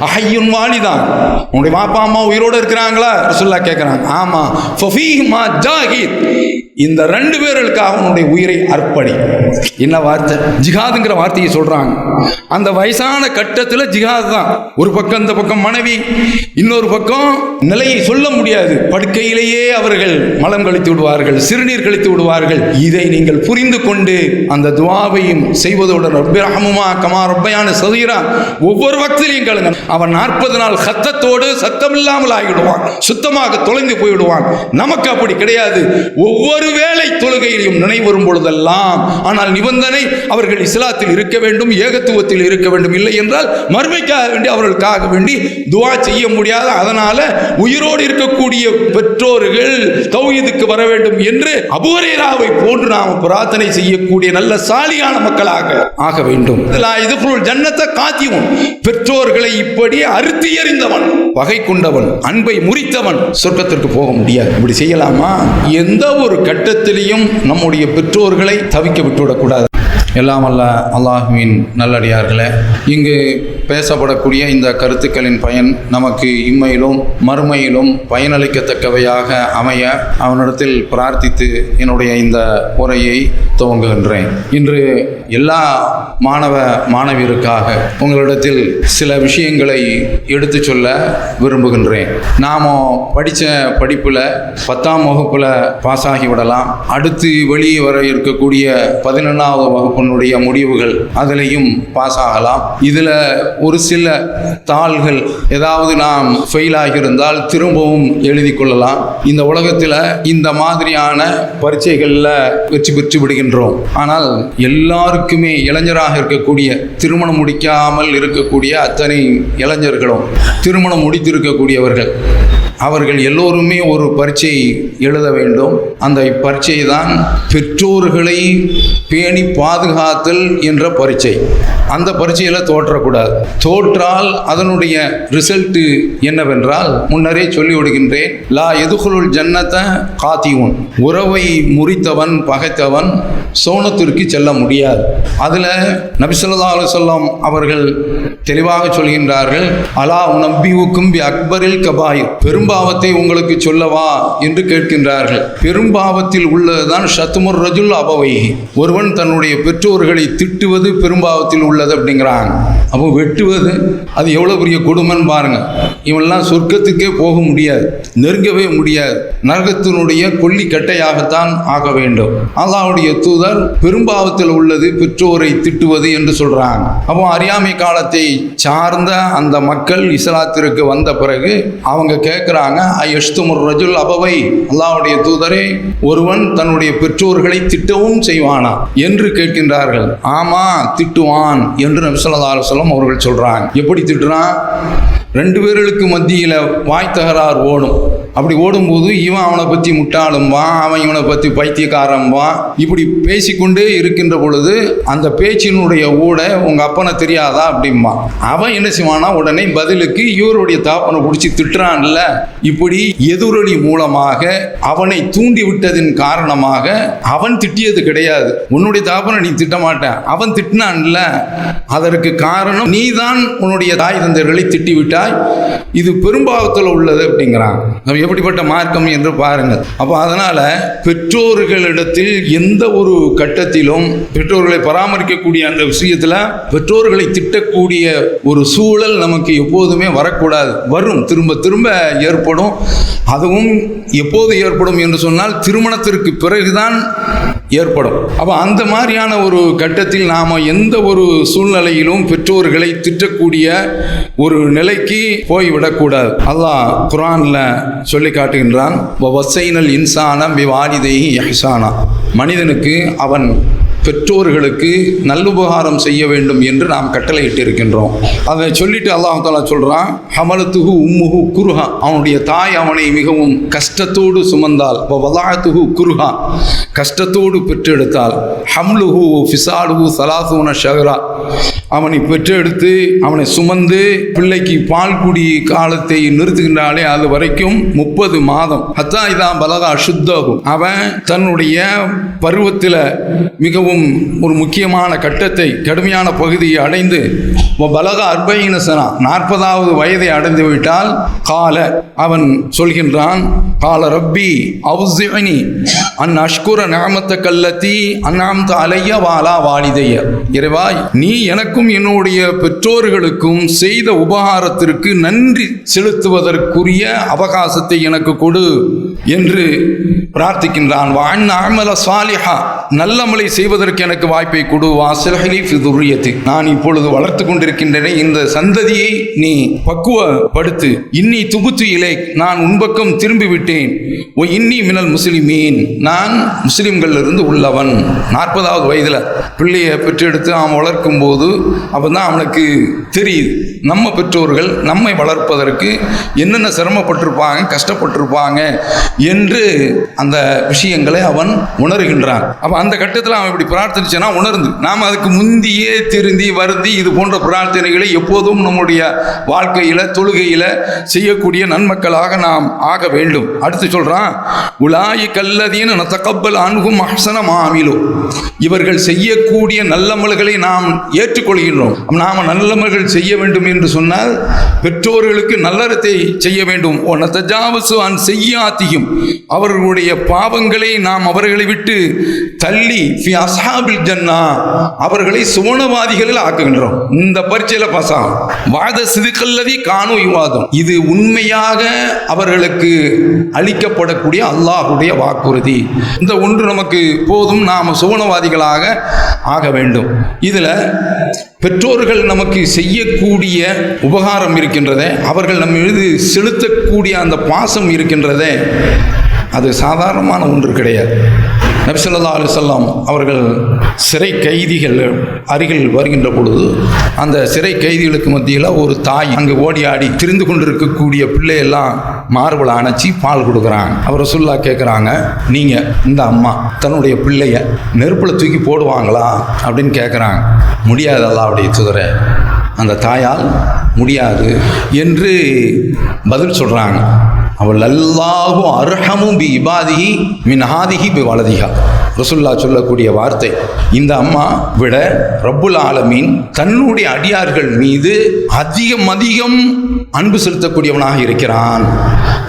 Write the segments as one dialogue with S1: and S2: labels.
S1: அஹையுன் வாலிதான். உன்னுடைய பாப்பா அம்மா உயிரோட இருக்கிறாங்களா? ரசுல்லா கேட்குறாங்க ஆமா. ஃபஃபீஹ்மா ஜாஹித். இந்த ரெண்டு பேர்களுக்காக உன்னுடைய உயிரை அர்ப்பணி. என்ன வார்த்தை? ஜிஹாதுங்கிற வார்த்தையை சொல்றாங்க. அந்த வயசான கட்டத்தில் ஜிஹாது தான். ஒரு பக்கம் இந்த பக்கம் மனைவி இன்னொரு பக்கம் நிலையை சொல்ல முடியாது. படுக்கையிலேயே அவர்கள் மலம் கழித்து விடுவார்கள் சிறுநீர் கழித்து விடுவார்கள். இதை நீங்கள் புரிந்து கொண்டு அந்த துவாவையும் செய்வதோட ரொம்ப ரஹமுமா கமா ரப்பையான சதீரா ஒவ்வொரு பக்திலையும் கழுங்க அவன் நாற்பது நாள் சத்தத்தோடு சத்தமில்லாமல் ஆகிவிடுவான் சுத்தமாக தொலைந்து போய்விடுவான். நமக்கு அப்படி கிடையாது. ஒவ்வொரு வேளை தொழுகையிலும் நினைவரும் பொழுதெல்லாம் ஆனால் நிபந்தனை அவர்கள் இஸ்லாத்தில் இருக்க வேண்டும் ஏகத்துவத்தில் இருக்க வேண்டும் இல்லை என்றால் மறுமைக்காக வேண்டி அவர்களுக்காக வேண்டி துவா செய்ய முடியாது அதனால உயிரோடு இருக்கக்கூடிய பெற்றோர்கள் தௌஹீதுக்கு வர வேண்டும் என்று அபூரேராவை போன்று நாம் பிரார்த்தனை செய்யக்கூடிய நல்ல சாலியான மக்களாக ஆக வேண்டும். இதுக்குள் ஜன்னத்தை காத்தியும். பெற்றோர்களை இப்படி அறுத்தி எறிந்தவன் பகை கொண்டவன் அன்பை முறித்தவன் சொர்க்கத்திற்கு போக முடியாது. இப்படி செய்யலாமா? எந்த ஒரு கட்டத்திலையும் நம்முடைய பெற்றோர்களை தவிக்க விட்டுவிடக்கூடாது. எல்லாம் அல்ல அல்லாஹுவின் நல்லடியார்களே. இங்கு பேசப்படக்கூடிய இந்த கருத்துக்களின் பயன் நமக்கு இம்மையிலும் மறுமையிலும் பயனளிக்கத்தக்கவையாக அமைய அவனிடத்தில் பிரார்த்தித்து என்னுடைய இந்த உரையை துவங்குகின்றேன். இன்று எல்லா மாணவ மாணவியருக்காக உங்களிடத்தில் சில விஷயங்களை எடுத்து சொல்ல விரும்புகின்றேன். நாம் படித்த படிப்பில் பத்தாம் வகுப்பில் பாஸ் ஆகி விடலாம் அடுத்து வெளியே வர இருக்கக்கூடிய பதினொன்றாவது வகுப்பு உன்னுடைய முடிவுகள் அதிலையும் பாஸ் ஆகலாம். இதில் ஒரு சில தாள்கள் ஏதாவது நாம் ஃபெயில் ஆகியிருந்தால் திரும்பவும் எழுதி கொள்ளலாம். இந்த உலகத்தில் இந்த மாதிரியான பரீட்சைகளில் வெற்றி பெற்று விடுகின்றோம். ஆனால் எல்லாருக்குமே இளைஞராக இருக்கக்கூடிய திருமணம் முடிக்காமல் இருக்கக்கூடிய அத்தனை இளைஞர்களும் திருமணம் முடித்திருக்கக்கூடியவர்கள் அவர்கள் எல்லோருமே ஒரு பரீட்சை எழுத வேண்டும். அந்த பரீட்சை தான் பெற்றோர்களை பேணி பாதுகாத்தல் என்ற பரீட்சை. அந்த பரீட்சையில் தோற்றக்கூடாது. தோற்றால் அதனுடைய ரிசல்ட்டு என்னவென்றால் முன்னரே சொல்லி விடுகின்றேன் லா எதுகுலுள் ஜன்னத்தை காத்தியுன் உறவை முறித்தவன் பகைத்தவன் சோனத்திற்கு செல்ல முடியாது. அதில் நபிசல்லா அலுவலம் அவர்கள் தெளிவாக சொல்கின்றார்கள் அலா நம்பிவுக்கும் பி அக்பரில் கபாயிர். பெரும்பாவத்தை உங்களுக்கு சொல்லவா என்று கேட்கின்றார்கள். பெரும்பாவத்தில் உள்ளதுதான் சத்துமுர் ரஜுல் அபவை. ஒருவன் தன்னுடைய பெற்றோர்களை திட்டுவது பெரும்பாவத்தில் உள்ளது அப்படிங்கிறாங்க அப்போ வெட்டுவது அது எவ்வளோ பெரிய கொடுமைன்னு பாருங்க. இவெல்லாம் சொர்க்கத்துக்கே போக முடியாது நெருங்கவே முடியாது. நரகத்தினுடைய கொல்லி கட்டையாகத்தான் ஆக வேண்டும். அல்லாவுடைய தூதர் பெரும்பாவத்தில் உள்ளது பெற்றோரை திட்டுவது என்று சொல்றாங்க. அப்போ அறியாமை காலத்தை சார்ந்த அந்த மக்கள் இஸ்லாத்திற்கு வந்த பிறகு அவங்க கேட்குறாங்க ஐயஷ்துமுர் ரஜுல் அபவை அல்லாவுடைய தூதரே ஒருவன் தன்னுடைய பெற்றோர்களை திட்டவும் செய்வானா? என்று கேட்கின்றார்கள். ஆமா திட்டுவான் என்று நபிசல்லா அலுவலம் அவர்கள் சொல்றாங்க. எப்படி திட்டுறான்? ரெண்டு பேர்களுக்கு மத்தியில் வாய் தகராறு ஓடும். அப்படி ஓடும்போது இவன் அவனை பற்றி முட்டாளும்பான் அவன் இவனை பற்றி பைத்தியக்காரம்பான் இப்படி பேசிக்கொண்டே இருக்கின்ற பொழுது அந்த பேச்சினுடைய ஊட உங்கள் அப்பனை தெரியாதா அப்படிம்பான் அவன் என்ன செய்வானா உடனே பதிலுக்கு இவருடைய தாப்பனை பிடிச்சி திட்டுறான்ல. இப்படி எதிரொலி மூலமாக அவனை தூண்டி விட்டதின் காரணமாக அவன் திட்டியது கிடையாது. உன்னுடைய தாப்பனை நீ திட்ட அவன் திட்டினான்ல. அதற்கு காரணம் நீதான் உன்னுடைய தாய் தந்தர்களை திட்டி விட்டாய் இது பெரும்பாவத்தில் உள்ளது அப்படிங்கிறான் நம்ம எப்படிப்பட்ட மார்க்கம் என்று பாருங்கள். அப்போ அதனால் பெற்றோர்களிடத்தில் எந்த ஒரு கட்டத்திலும் பெற்றோர்களை பராமரிக்கக்கூடிய அந்த விஷயத்தில் பெற்றோர்களை திட்டக்கூடிய ஒரு சூழல் நமக்கு எப்போதுமே வரக்கூடாது. வரும். திரும்ப திரும்ப ஏற்படும். அதுவும் எப்போது ஏற்படும் என்று சொன்னால் திருமணத்திற்கு பிறகுதான் ஏற்படும். அப்போ அந்த மாதிரியான ஒரு கட்டத்தில் நாம் எந்த ஒரு சூழ்நிலையிலும் பெற்றோர்களை திட்டக்கூடிய ஒரு நிலைக்கு போய்விடக்கூடாது அல்லாஹ் குரானில் சொல்லி காட்டுகின்றான் வசைனல் இன்சானம் விவாதிதைஹி யஹ்சானா மனிதனுக்கு அவன் பெற்றோர்களுக்கு நல்லுபகாரம் செய்ய வேண்டும் என்று நாம் கட்டளையிட்டு இருக்கின்றோம் அதை சொல்லிட்டு அல்லாஹ் தாலா சொல்றான் ஹமலத்துகு உம்முகு குருஹா. அவனுடைய தாய் அவனை மிகவும் கஷ்டத்தோடு சுமந்தால் வலாத்துகு குருஹா. கஷ்டத்தோடு பெற்றெடுத்தால் ஹம்லுஹு ஃபிசாலுஹு சலாசூன ஷஹரா. அவனை பெற்றெடுத்து அவனை சுமந்து பிள்ளைக்கு பால் குடி காலத்தை நிறுத்துகின்றாலே அது வரைக்கும் முப்பது மாதம். ஹத்தா இதான் பலகா சுத்தகும் அவன் தன்னுடைய பருவத்தில் மிகவும் ஒரு முக்கியமான கட்டத்தை கடுமையான பகுதியை அடைந்து பலக அர்பயினசனா நாற்பதாவது வயதை அடைந்து விட்டால் கால அவன் சொல்கின்றான் கால ரப்பி அவுசிவனி அன் அஷ்குர நாமத்த கல்லத்தி அந்நாமத்த அலைய வாலா வாலிதைய இறைவாய் நீ எனக்கும் என்னுடைய பெற்றோர்களுக்கும் செய்த உபகாரத்திற்கு நன்றி செலுத்துவதற்குரிய அவகாசத்தை எனக்கு கொடு என்று பிரார்த்திக்கின்றான். வான் அமல சாலிஹா நல்லமலை செய்வதற்கு எனக்கு வாய்ப்பை கொடு. வாசலி ஃபிதுரியத்து நான் இப்பொழுது வளர்த்து கொண்டிருக்கின்றேன் இந்த சந்ததியை நீ பக்குவப்படுத்து இன்னி துபுத்து இலை நான் உன்பக்கம் திரும்பிவிட்டு விட்டேன் ஓ இன்னி மினல் முஸ்லிமீன். நான் முஸ்லிம்கள் இருந்து உள்ளவன். நாற்பதாவது வயதில் பிள்ளையை பெற்றெடுத்து அவன் வளர்க்கும் போது அப்பதான் அவனுக்கு தெரியுது. நம்ம பெற்றோர்கள் நம்மை வளர்ப்பதற்கு என்னென்ன சிரமப்பட்டிருப்பாங்க கஷ்டப்பட்டிருப்பாங்க என்று அந்த விஷயங்களை அவன் உணர்கின்றான். அப்போ அந்த கட்டத்தில் அவன் இப்படி பிரார்த்தனிச்சனா உணர்ந்து நாம் அதுக்கு முந்தியே திருந்தி வருந்தி இது போன்ற பிரார்த்தனைகளை எப்போதும் நம்முடைய வாழ்க்கையில் தொழுகையில் செய்யக்கூடிய நன்மக்களாக நாம் ஆக வேண்டும். அடுத்து சொல்றான் உலாயி கல்லதீன நத்தக்கப்பல் அணுகும் அஹ்சன மாமிலோ இவர்கள் செய்யக்கூடிய நல்லமல்களை நாம் ஏற்றுக்கொள்கின்றோம். நாம் நல்லமல்கள் செய்ய வேண்டும் என்று சொன்னால் பெற்றோர்களுக்கு நல்லறத்தை செய்ய வேண்டும். தஜாவசு அன் செய்யாத்தியும் அவர்களுடைய பாவங்களை நாம் அவர்களை விட்டு தள்ளி ஃபி ஜன்னா. அவர்களை சுவனவாதிகளில் ஆக்குகின்றோம். இந்த பரீட்சையில் பாஸ் ஆகும் வாத சிதுக்கல்லதி காணும் விவாதம் இது உண்மையாக அவர்களுக்கு அளிக்கப்படக்கூடிய அல்லாஹுடைய வாக்குறுதி. இந்த ஒன்று நமக்கு போதும் நாம் சுவனவாதிகளாக ஆக வேண்டும். இதில் பெற்றோர்கள் நமக்கு செய்யக்கூடிய உபகாரம் இருக்கின்றதே அவர்கள் நம்ம மீது செலுத்தக்கூடிய அந்த பாசம் இருக்கின்றதே அது சாதாரணமான ஒன்று கிடையாது. நபிசல்லா அலிசல்லாம் அவர்கள் சிறை கைதிகள் அருகில் வருகின்ற பொழுது அந்த சிறை கைதிகளுக்கு மத்தியில் ஒரு தாய் அங்கு ஓடி ஆடி திரிந்து கொண்டிருக்கக்கூடிய பிள்ளையெல்லாம் மார்பலை அணைச்சி பால் கொடுக்குறாங்க. அவர் சொல்லா கேட்குறாங்க நீங்கள் இந்த அம்மா தன்னுடைய பிள்ளைய நெருப்பில் தூக்கி போடுவாங்களா? அப்படின்னு கேட்குறாங்க முடியாதல்லா அப்படி துதுரை அந்த தாயால் முடியாது என்று பதில் சொல்கிறாங்க அவள் அல்லாஹும் அர்ஹமும் பி இபாதிகி மின் ஆதிகி பி வலதிகா ரசுல்லா சொல்லக்கூடிய வார்த்தை இந்த அம்மா விட ரப்புல் ஆலமீன் தன்னுடைய அடியார்கள் மீது அதிகம் அதிகம் அன்பு செலுத்தக்கூடியவனாக இருக்கிறான்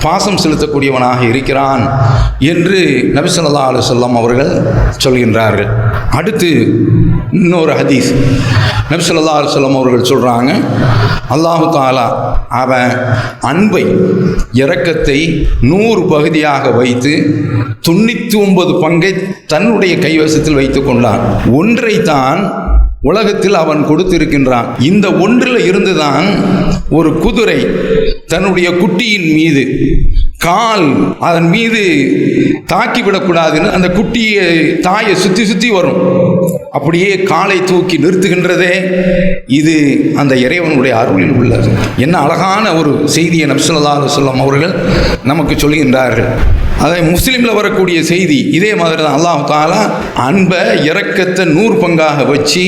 S1: பாசம் செலுத்தக்கூடியவனாக இருக்கிறான் என்று நபிசல்லா அலுவல்லாம் அவர்கள் சொல்கின்றார்கள். அடுத்து இன்னொரு ஹதீஸ். நபிசல்லா அலுவலம் அவர்கள் சொல்கிறாங்க அல்லாஹு தாலா அவன் அன்பை இரக்கத்தை நூறு பகுதியாக வைத்து தொண்ணூற்றி ஒன்பது பங்கை தன்னுடைய கைவசத்தில் வைத்து கொண்டான். ஒன்றை தான் உலகத்தில் அவன் கொடுத்திருக்கின்றான். இந்த ஒன்றில் இருந்துதான் ஒரு குதிரை தன்னுடைய குட்டியின் மீது கால் அதன் மீது தாக்கி விடக்கூடாதுன்னு அந்த குட்டியை தாயை சுற்றி சுற்றி வரும். அப்படியே காலை தூக்கி நிறுத்துகின்றதே இது அந்த இறைவனுடைய அருளில் உள்ளது. என்ன அழகான ஒரு செய்தியை நப்சல்லா சொல்லம் அவர்கள் நமக்கு சொல்கின்றார்கள். அதை முஸ்லீமில் வரக்கூடிய செய்தி இதே மாதிரி தான் அல்லாஹ் தாலா அன்பை இறக்கத்தை நூறு பங்காக வச்சு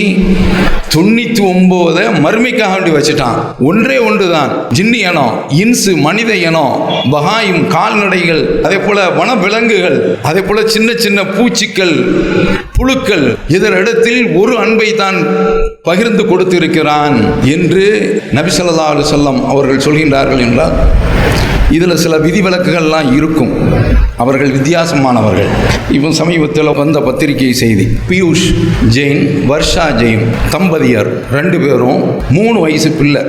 S1: தொண்ணூற்றி ஒம்போதை மறுமைக்காக வேண்டி வச்சுட்டான். ஒன்றே ஒன்று தான் ஜின்னி இனம் இன்சு மனித இனம் பகாயும் கால்நடைகள் அதே போல வனவிலங்குகள் அதே போல சின்ன சின்ன பூச்சிக்கள் புழுக்கள் இதனிடத்தில் ஒரு அன்பை தான் பகிர்ந்து கொடுத்திருக்கிறான் என்று நபிசல்லா அலு சொல்லம் அவர்கள் சொல்கின்றார்கள் என்றால் இதில் சில விதிவிலக்குகள்லாம் இருக்கும். அவர்கள் வித்தியாசமானவர்கள். இப்போ சமீபத்தில் வந்த பத்திரிகை செய்தி. பியூஷ் ஜெயின் வர்ஷா ஜெயின் தம்பதியர் ரெண்டு பேரும் மூணு வயசு பிள்ளை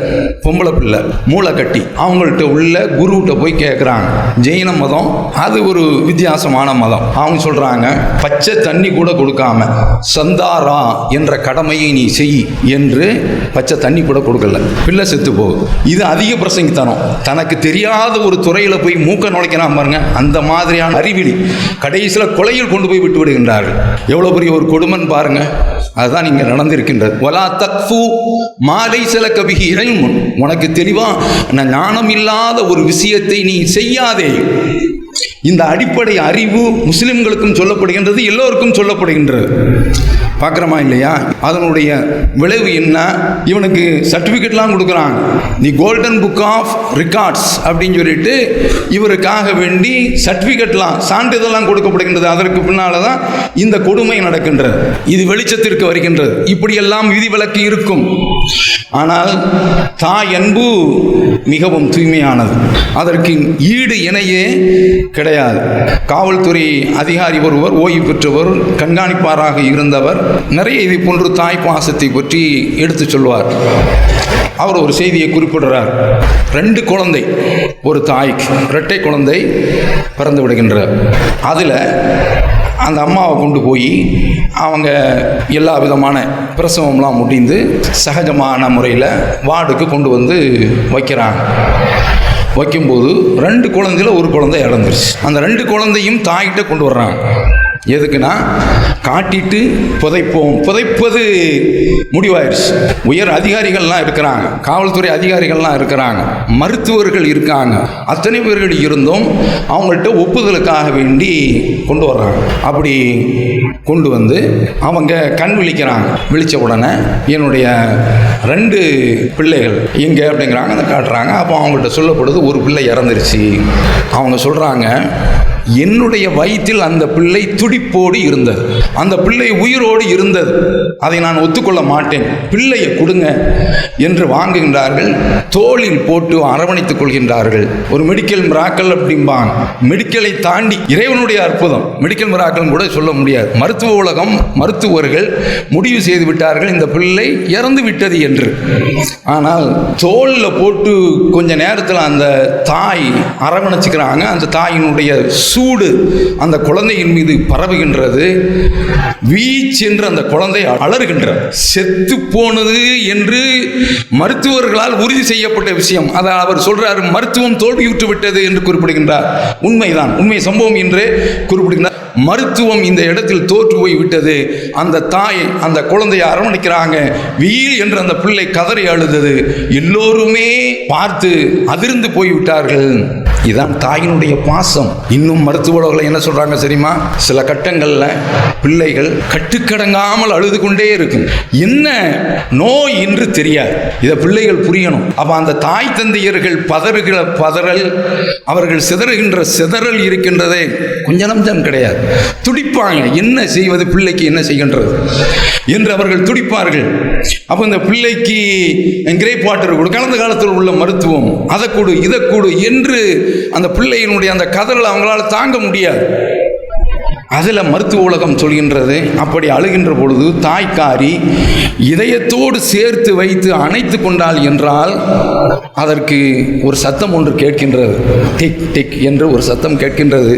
S1: பொம்பளை பிள்ளை மூளை கட்டி அவங்கள்ட்ட உள்ள குருவிட்ட போய் கேட்குறாங்க ஜெயின மதம் அது ஒரு வித்தியாசமான மதம். அவங்க சொல்கிறாங்க பச்சை தண்ணி கூட கொடுக்காம சந்தா சந்தாரா என்ற கடமையை நீ செய் என்று பச்சை தண்ணி கூட கொடுக்கல. பிள்ளை செத்து போகுது இது அதிக பிரசங்கித்தனம். தனக்கு தெரியாத ஒரு துறையில் போய் மூக்க நுழைக்கிறான் பாருங்க. அந்த மாதிரியான அறிவிலி கடைசியில் கொலையில் கொண்டு போய் விட்டு விடுகின்றார்கள். எவ்வளோ பெரிய ஒரு கொடுமன் பாருங்க. அதுதான் இங்கே நடந்திருக்கின்றது. வலா தக்ஃபு மாலை சில கபிகி இறைமுன் உனக்கு தெளிவாக ஞானம் இல்லாத ஒரு விஷயத்தை நீ செய்யாதே. இந்த அடிப்படை அறிவு முஸ்லிம்களுக்கும் சொல்லப்படுகின்றது எல்லோருக்கும் சொல்லப்படுகின்றது. பார்க்குறோமா இல்லையா? அதனுடைய விளைவு என்ன? இவனுக்கு சர்டிஃபிகேட்லாம் கொடுக்குறாங்க. The golden book of records அப்படின்னு சொல்லிட்டு இவருக்காக வேண்டி சர்டிஃபிகேட்லாம் சான்றிதழ்லாம் கொடுக்கப்படுகின்றது. அதற்கு பின்னால் தான் இந்த கொடுமை நடக்கின்றது. இது வெளிச்சத்திற்கு வருகின்றது. இப்படியெல்லாம் விதிவிலக்கு இருக்கும். ஆனால் தாய் அன்பு மிகவும் தூய்மையானது. அதற்கு ஈடு இணையே கிடையாது. காவல்துறை அதிகாரி ஒருவர் ஓய்வு பெற்றவர் கண்காணிப்பாராக இருந்தவர் நிறைய இதை போன்று தாய் பாசத்தை பற்றி எடுத்து சொல்வார். அவர் ஒரு செய்தியை குறிப்பிடுறார். ரெண்டு குழந்தை ஒரு தாய்க்கு இரட்டை குழந்தை பிறந்து விடுகின்றார் அதில் அந்த அம்மாவை கொண்டு போய் அவங்க எல்லா விதமான பிரசவம்லாம் முடிந்து சகஜமான முறையில் வார்டுக்கு கொண்டு வந்து வைக்கிறாங்க. வைக்கும்போது ரெண்டு குழந்தையில் ஒரு குழந்தை இறந்துருச்சு. அந்த ரெண்டு குழந்தையும் தாய்கிட்ட கொண்டு வர்றாங்க. எதுக்குன்னா காட்டிட்டு புதைப்போம் புதைப்பது முடிவாயிருச்சு. உயர் அதிகாரிகள்லாம் இருக்கிறாங்க காவல்துறை அதிகாரிகள்லாம் இருக்கிறாங்க மருத்துவர்கள் இருக்காங்க. அத்தனை பேர்கள் இருந்தும் அவங்கள்ட்ட ஒப்புதலுக்காக வேண்டி கொண்டு வர்றாங்க. அப்படி கொண்டு வந்து அவங்க கண் விழிக்கிறாங்க. விழிச்ச உடனே என்னுடைய ரெண்டு பிள்ளைகள் எங்கே அப்படிங்கிறாங்க அதை காட்டுறாங்க. அப்போ அவங்கள்ட்ட சொல்லப்படுது ஒரு பிள்ளை இறந்துருச்சு. அவங்க சொல்கிறாங்க என்னுடைய வயிற்றில் அந்த பிள்ளை துடிப்போடு இருந்தது. அந்த பிள்ளை உயிரோடு இருந்தது. அதை நான் ஒத்துக்கொள்ள மாட்டேன். பிள்ளையை கொடுங்க என்று வாங்குகின்றார்கள். தோளில் போட்டு அரவணைத்துக் கொள்கின்றார்கள். ஒரு மெடிக்கல் மிராக்கல் அப்படிம்பாங்க மெடிக்கலை தாண்டி இறைவனுடைய அற்புதம். மெடிக்கல் மிராக்கல் கூட சொல்ல முடியாது. மருத்துவ உலகம் மருத்துவர்கள் முடிவு செய்து விட்டார்கள். இந்த பிள்ளை இறந்து விட்டது என்று. ஆனால் தோளில் போட்டு கொஞ்ச நேரத்தில் அந்த தாய் அரவணைச்சுக்கிறாங்க. அந்த தாயினுடைய சூடு அந்த குழந்தையின் மீது பரவுகின்றது. வீச்சென்று என்று அந்த குழந்தை அலறுகின்றது செத்து போனது என்று மருத்துவர்களால் உறுதி செய்யப்பட்ட விஷயம். அதை அவர் சொல்றாரு மருத்துவம் தோல்வியுற்று விட்டது என்று குறிப்பிடுகின்றார். உண்மைதான். உண்மை சம்பவம் என்று குறிப்பிடுகின்றார். மருத்துவம் இந்த இடத்தில் தோற்று போய் விட்டது. அந்த தாய் அந்த குழந்தையை அரவணைக்கிறாங்க. வீல் என்று அந்த பிள்ளை கதறி அழுதது. எல்லோருமே பார்த்து அதிர்ந்து போய்விட்டார்கள் இதான் தாயினுடைய பாசம். இன்னும் மருத்துவ என்ன சொல்றாங்க தெரியுமா? சில கட்டங்களில் பிள்ளைகள் கட்டுக்கடங்காமல் அழுது கொண்டே இருக்கும். என்ன நோய் என்று தெரியாது. இதை பிள்ளைகள் புரியணும். அப்ப அந்த தாய் தந்தையர்கள் பதறுகிற பதறல் அவர்கள் சிதறுகின்ற சிதறல் இருக்கின்றதே கொஞ்ச நஞ்சம் கிடையாது. துடிப்பாங்க. என்ன செய்வது? பிள்ளைக்கு என்ன செய்கின்றது? என்று அவர்கள் துடிப்பார்கள். அப்போ இந்த பிள்ளைக்கு கிரேப் வாட்டர் கொடு. கலந்த காலத்தில் உள்ள மருத்துவம் அதை கொடு இதை கொடு என்று அந்த பிள்ளையினுடைய அந்த கதறலை அவங்களால தாங்க முடியாது. அதில் மருத்துவ உலகம் சொல்கின்றது. அப்படி அழுகின்ற பொழுது தாய்க்காரி இதயத்தோடு சேர்த்து வைத்து அணைத்து கொண்டாள் என்றால் அதற்கு ஒரு சத்தம் ஒன்று கேட்கின்றது. டிக் டிக் என்று ஒரு சத்தம் கேட்கின்றது.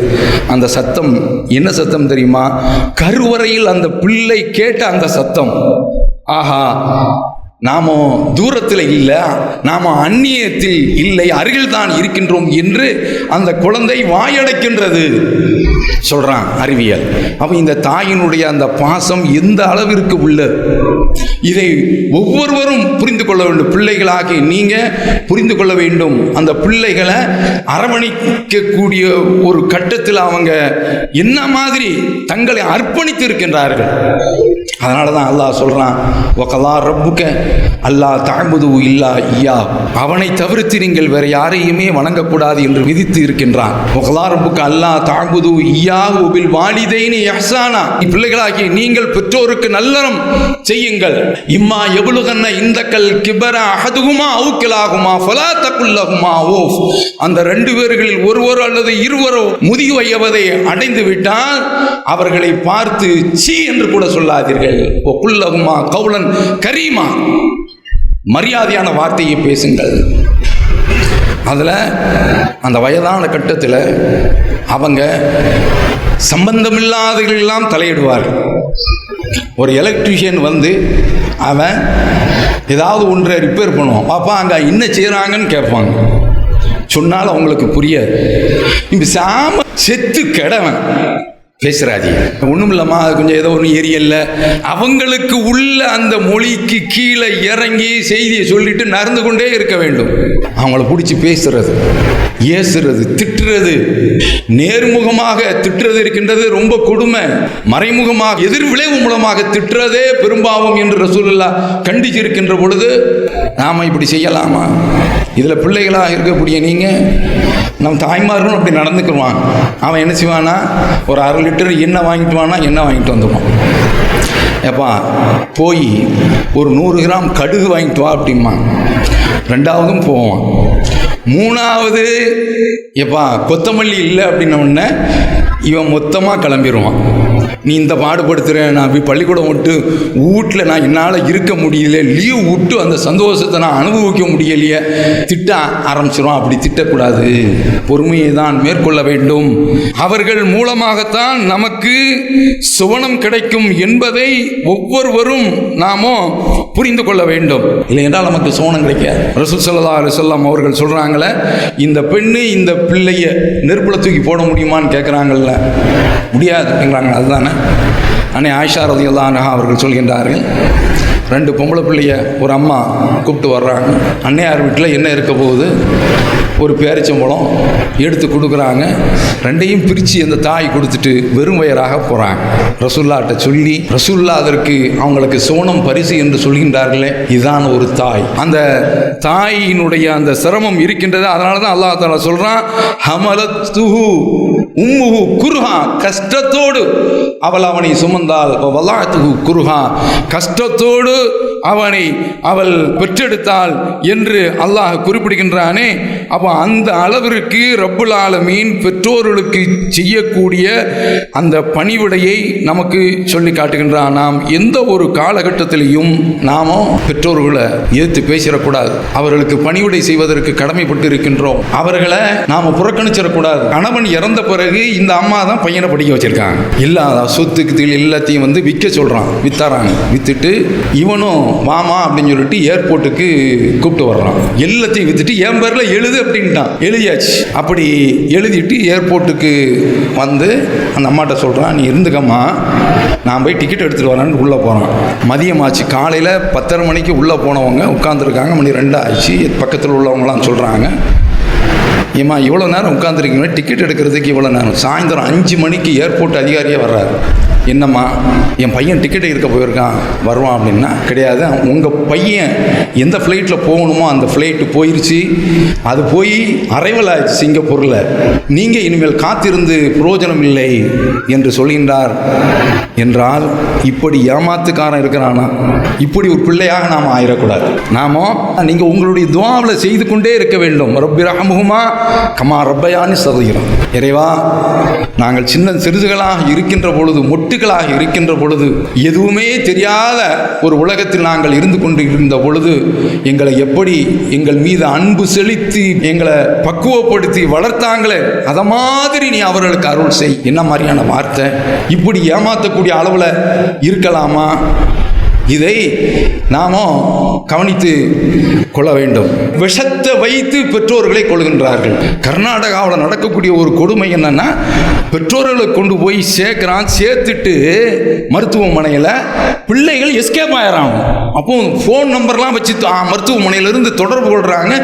S1: அந்த சத்தம் என்ன சத்தம் தெரியுமா? கருவறையில் அந்த பிள்ளை கேட்ட அந்த சத்தம். ஆஹா நாம தூரத்தில் இல்லை நாம அந்நியத்தில் இல்லை அருகில் தான் இருக்கின்றோம் என்று அந்த குழந்தை வாயடைக்கின்றது. சொல்றான் அறிவியல். அப்ப இந்த தாயினுடைய அந்த பாசம் எந்த அளவிற்கு உள்ள? இதை ஒவ்வொருவரும் புரிந்து கொள்ள வேண்டும். பிள்ளைகளாகி நீங்க புரிந்து கொள்ள வேண்டும். அந்த பிள்ளைகளை அரவணைக்கக்கூடிய ஒரு கட்டத்தில் அவங்க என்ன மாதிரி தங்களை அர்ப்பணித்து இருக்கின்றார்கள் அதனால தான் அல்லாஹ் சொல்கிறான் ஒகலா ரப்புக்க அல்லாஹ் தாழ்முது இல்லா ஐயா அவனை தவிர்த்து நீங்கள் வேற யாரையுமே வணங்கக்கூடாது என்று விதித்து இருக்கின்றான். ஒகலா ரப்புக்க அல்லாஹ் தாழ்முது ஐயா உபில் வாலிதைனி யஹ்சானா பிள்ளைகளாகி நீங்கள் பெற்றோருக்கு நல்லறம் செய்யுங்கள். இம்மா எவ்வளவுகன்ன இந்த கல் கிபர அகதுகுமா அவுக்கிலாகுமா ஃபலா தக்குல்லகுமா ஓஃப். அந்த ரெண்டு பேர்களில் ஒருவர் அல்லது இருவரோ முதிய வயவதை அடைந்து விட்டால் அவர்களை பார்த்து சீ என்று கூட சொல்லாது பேசாதீர்கள் ஒக்குல்லகுமா கவுலன் கரீமா. மரியாதையான வார்த்தையை பேசுங்கள். அதில் அந்த வயதான கட்டத்தில் அவங்க சம்பந்தமில்லாதவர்களெல்லாம் தலையிடுவார்கள் ஒரு எலக்ட்ரிஷியன் வந்து அவன் ஏதாவது ஒன்றை ரிப்பேர் பண்ணுவான். பாப்பா அங்கே என்ன செய்கிறாங்கன்னு கேட்பாங்க. சொன்னால் அவங்களுக்கு புரியாது. இப்போ சாம செத்து கெடவன். பேசுறாதி ஒன்றும் இல்லைம்மா அது கொஞ்சம் ஏதோ ஒன்று எரியல்ல அவங்களுக்கு உள்ள அந்த மொழிக்கு கீழே இறங்கி செய்தியை சொல்லிட்டு நடந்து கொண்டே இருக்க வேண்டும். அவங்கள பிடிச்சி பேசுறது ஏசுறது திட்டுறது நேர்முகமாக திட்டுறது இருக்கின்றது ரொம்ப கொடுமை. மறைமுகமாக எதிர் விளைவு மூலமாக திட்டுறதே பெரும்பாவம் என்று ரசூலுல்லா கண்டிச்சிருக்கின்ற பொழுது நாம் இப்படி செய்யலாமா? இதில் பிள்ளைகளாக இருக்கக்கூடிய நீங்கள் நம்ம தாய்மார்களும் அப்படி நடந்துக்குவான் அவன் என்ன செய்வானா ஒரு அரை லிட்டர் எண்ணெய் வாங்கிட்டு வானா எண்ணெய் வாங்கிட்டு வந்துடுவான் ஏப்பா போய் ஒரு நூறு கிராம் கடுகு வாங்கிட்டு வா அப்படிமா ரெண்டாவதும் போவான். மூணாவது எப்பா கொத்தமல்லி இல்லை அப்படின்ன உடனே இவன் மொத்தமாக கிளம்பிடுவான் நீ இந்த பாடுபடுத்துகிறேன் நான் போய் பள்ளிக்கூடம் விட்டு வீட்டில் நான் என்னால் இருக்க முடியல லீவ் விட்டு அந்த சந்தோஷத்தை நான் அனுபவிக்க முடியலையே திட்ட ஆரம்பிச்சிடும் அப்படி திட்டக்கூடாது. பொறுமையை தான் மேற்கொள்ள வேண்டும். அவர்கள் மூலமாகத்தான் நமக்கு சுவனம் கிடைக்கும் என்பதை ஒவ்வொருவரும் நாமோ புரிந்து கொள்ள வேண்டும். இல்லை என்றால் நமக்கு சுவனம் கிடைக்காது. ரசூல் சல்லா அலுவலாம் அவர்கள் சொல்கிறாங்களே இந்த பெண்ணு இந்த பிள்ளையை நெருப்பில் தூக்கி போட முடியுமான்னு கேட்குறாங்கல்ல முடியாது எங்களாங்க அதுதானே? அன்னை ஆயிஷா ரதியல்லான அவர்கள் சொல்கின்றார்கள் ரெண்டு பொம்பளை பிள்ளைய ஒரு அம்மா கூப்பிட்டு வர்றாங்க. அன்னையார் வீட்டில் என்ன இருக்க போகுது? ஒரு பேரிச்சம்பழம் எடுத்து கொடுக்குறாங்க. ரெண்டையும் பிரித்து அந்த தாய் கொடுத்துட்டு வெறும் வயராக போகிறாங்க ரசுல்லாட்ட சொல்லி ரசுல்லா அதற்கு அவங்களுக்கு சோனம் பரிசு என்று சொல்கின்றார்களே இதுதான் ஒரு தாய். அந்த தாயினுடைய அந்த சிரமம் இருக்கின்றது. அதனால தான் அல்லாஹ் தாலா சொல்கிறான் ஹமலத்துஹு உம்முகு குருஹா கஷ்டத்தோடு அவள் அவனை சுமந்தாள். வல்லாத்துகு குருஹா கஷ்டத்தோடு அவனை அவள் பெற்றெடுத்தாள் என்று அல்லாஹ் குறிப்பிடுகின்றானே. அப்போ அந்த அளவிற்கு ரப்புல் ஆலமீன் பெற்றோர்களுக்கு செய்யக்கூடிய அந்த பணிவிடையை நமக்கு சொல்லி காட்டுகின்றான். நாம் எந்த ஒரு காலகட்டத்திலையும் நாமோ பெற்றோர்களை எதிர்த்து பேசிடக்கூடாது. அவர்களுக்கு பணிவிடை செய்வதற்கு கடமைப்பட்டு இருக்கின்றோம் அவர்களை நாம புறக்கணிச்சிடக்கூடாது. கணவன் இறந்த பிறகு இந்த அம்மா தான் பையனை படிக்க வச்சிருக்காங்க. இல்லாத சொத்துக்கு எல்லாத்தையும் வந்து விற்க சொல்றான். வித்தாராங்க வித்துட்டு இவனும் மாமா அப்படின்னு சொல்லிட்டு ஏர்போர்ட்டுக்கு கூப்பிட்டு வர்றான். எல்லாத்தையும் வித்துட்டு என் பேர்ல எழுது அப்படின்ட்டான். எழுதியாச்சு. அப்படி எழுதிட்டு ஏர்போர்ட்டுக்கு வந்து அந்த அம்மாட்ட சொல்கிறான் நீ இருந்துக்கம்மா நான் போய் டிக்கெட் எடுத்துகிட்டு வரேன்னு உள்ளே போகிறான் மதியமாச்சு. காலையில் பத்தரை மணிக்கு உள்ளே போனவங்க உட்காந்துருக்காங்க மணி ரெண்டு ஆச்சு. பக்கத்தில் உள்ளவங்களாம் சொல்கிறாங்க ஏமா இவ்வளோ நேரம் உட்காந்துருக்கீங்க டிக்கெட் எடுக்கிறதுக்கு இவ்வளோ நேரம். சாயந்தரம் அஞ்சு மணிக்கு ஏர்போர்ட் அதிகாரியே வர்றாரு. என்னம்மா என் பையன் டிக்கெட் இருக்க போயிருக்கான் வருவான் அப்படின்னா? கிடையாது. உங்கள் பையன் எந்த ஃப்ளைட்டில் போகணுமோ அந்த ஃப்ளைட்டு போயிருச்சு. அது போய் அரைவல் ஆயிடுச்சு சிங்கப்பூரில். நீங்கள் இனிமேல் காத்திருந்து பிரயோஜனம் இல்லை என்று சொல்கின்றார். என்றால் இப்படி ஏமாத்துக்காரன் இருக்கிறானா? இப்படி ஒரு பிள்ளையாக நாம் ஆயிடக்கூடாது. நாமோ நீங்கள் உங்களுடைய துவாவில் செய்து கொண்டே இருக்க வேண்டும். ரப்பி ரஹமுகுமா கமா ரப்பையான்னு சதீரம் இறைவா நாங்கள் சின்ன சிறிதுகளாக இருக்கின்ற பொழுது மொட்டுகளாக இருக்கின்ற பொழுது எதுவுமே தெரியாத ஒரு உலகத்தில் நாங்கள் இருந்து கொண்டு இருந்த பொழுது எங்களை எப்படி எங்கள் மீது அன்பு செலுத்தி எங்களை பக்குவப்படுத்தி வளர்த்தாங்களே அதை மாதிரி நீ அவர்களுக்கு அருள் செய். என்ன மாதிரியான வார்த்தை? இப்படி ஏமாற்றக்கூடிய அளவில் இருக்கலாமா? இதை நாமோ கவனித்து கொள்ள வேண்டும். விஷத்தை வைத்து பெற்றோர்களை கொள்கின்றார்கள் கர்நாடகாவில் நடக்கக்கூடிய ஒரு கொடுமை என்னன்னா பெற்றோர்களை கொண்டு போய் சேர்க்கிறான் சேர்த்துட்டு மருத்துவமனையில் பிள்ளைகள் எஸ்கேப் ஆயிடறாங்க அப்போ ஃபோன் நம்பர்லாம் வச்சு மருத்துவமனையிலிருந்து தொடர்பு கொள்கிறாங்க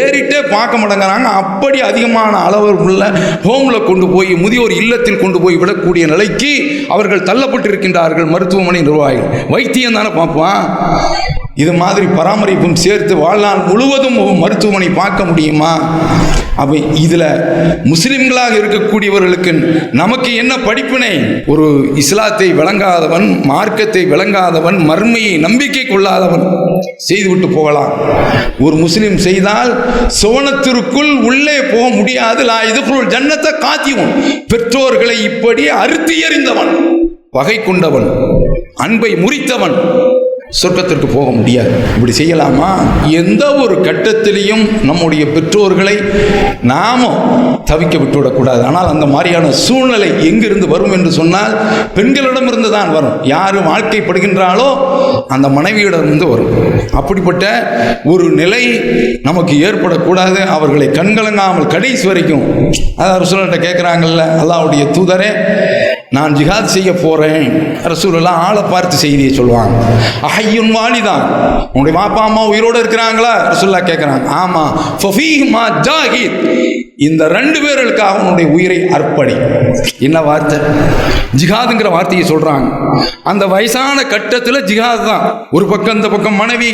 S1: ஏறிட்டே பார்க்க மாட்டேங்கிறாங்க. அப்படி அதிகமான அளவு உள்ள ஹோமில் கொண்டு போய் முதியோர் இல்லத்தில் கொண்டு போய் விடக்கூடிய நிலைக்கு அவர்கள் தள்ளப்பட்டிருக்கின்றார்கள் மருத்துவமனை நிர்வாகிகள். வைத்தியம் தானே பார்ப்பான் இது மாதிரி பராமரிப்பும் சேர்த்து வாழ்நாள் முழுவதும் மருத்துவமனை பார்க்க முடியுமா? அவை இதில் முஸ்லிம்களாக இருக்கக்கூடியவர்களுக்கு நமக்கு என்ன படிப்பினை? ஒரு இஸ்லாத்தை விளங்காதவன் மார்க்கத்தை விளங்காதவன் மர்மையை நம்பிக்கை கொள்ளாதவன் செய்துவிட்டு போகலாம். ஒரு முஸ்லீம் செய்தால் சுவனத்திற்குள் உள்ளே போக முடியாது. லா இதுக்குள் ஜன்னத்தை காத்தியும். பெற்றோர்களை இப்படி அறுத்து எறிந்தவன் வகை கொண்டவன் அன்பை முறித்தவன் சொர்க்கத்திற்கு போக முடியாது. இப்படி செய்யலாமா? எந்த ஒரு கட்டத்திலையும் நம்முடைய பெற்றோர்களை நாமும் தவிக்க விட்டுவிடக்கூடாது. ஆனால் அந்த மாதிரியான சூழ்நிலை எங்கிருந்து வரும் என்று சொன்னால் பெண்களிடமிருந்து தான் வரும். யார் வாழ்க்கைப்படுகின்றாலோ அந்த மனைவியிடமிருந்து வரும். அப்படிப்பட்ட ஒரு நிலை நமக்கு ஏற்படக்கூடாது. அவர்களை கண்கலங்காமல் கடைசி வரைக்கும். அதாவது சொல்லிட்ட கேட்குறாங்கல்ல அல்லாவுடைய தூதரே நான் ஜிஹாத் செய்ய போகிறேன் ரசூலுல்லாஹ் ஆளை பார்த்து செய்தியை சொல்லுவாங்க. ஹையுன் வாலிதான். உன்னுடைய பாப்பா அம்மா உயிரோட இருக்கிறாங்களா? ரசுல்லா கேட்குறாங்க ஆமா. ஃபஃபீஹிமா ஜாஹித் இந்த ரெண்டு பேர்களுக்காக உன்னுடைய உயிரை அர்ப்பணி. என்ன வார்த்தை? ஜிஹாதுங்கிற வார்த்தையை சொல்கிறாங்க அந்த வயசான கட்டத்தில் ஜிகாது தான். ஒரு பக்கம் இந்த பக்கம் மனைவி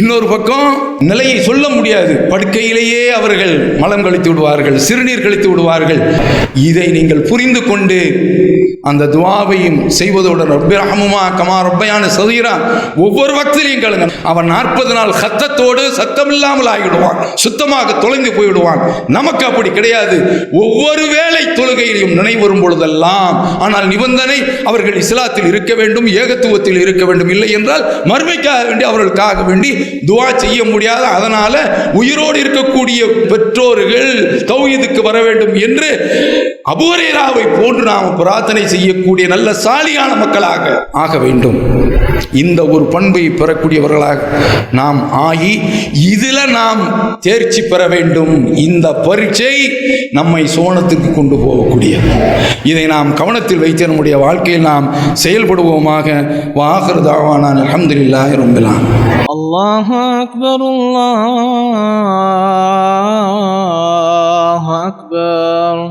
S1: இன்னொரு பக்கம் நிலையை சொல்ல முடியாது. படுக்கையிலேயே அவர்கள் மலம் கழித்து விடுவார்கள் சிறுநீர் கழித்து விடுவார்கள். இதை நீங்கள் புரிந்து கொண்டு அந்த துவாவையும் செய்வதோடு ரப்பி ரஹமுமா கமா ரப்பையான சதீரா ஒவ்வொரு பக்தரையும் கேளுங்க அவன் நாற்பது நாள் சத்தத்தோடு சத்தமில்லாமல் ஆகிவிடுவான். சுத்தமாக தொலைந்து போய்விடுவான். நமக்கு அப்படி கிடையாது. ஒவ்வொரு வேளை தொழுகையிலும் நினைவு வரும் பொழுதெல்லாம் ஆனால் நிபந்தனை அவர்கள் இஸ்லாத்தில் இருக்க வேண்டும் ஏகத்துவத்தில் இருக்க வேண்டும் இல்லை என்றால் மறுமைக்காக வேண்டி அவர்களுக்காக வேண்டி துவா செய்ய முடியாது அதனால உயிரோடு இருக்கக்கூடிய பெற்றோர்கள் தௌஹீதுக்கு வர வேண்டும் என்று அபூரேராவை போன்று நாம் பிரார்த்தனை செய்யக்கூடிய நல்ல சாலியான மக்களாக ஆக வேண்டும். இந்த ஒரு ஒரு பண்பை பெறக்கூடியவர்களாக நாம் ஆகி இதில் நாம் தேர்ச்சி பெற வேண்டும். இந்த பரீட்சை நம்மை சோனத்துக்கு கொண்டு போகக்கூடியது. இதை நாம் கவனத்தில் வைத்து நம்முடைய வாழ்க்கையில் நாம் செயல்படுவோமாக. வாகர் தாவானான் அலமதுல்லா ரொம்பலாம்
S2: அல்லாஹ் அக்பர் அல்லாஹ் அக்பர்.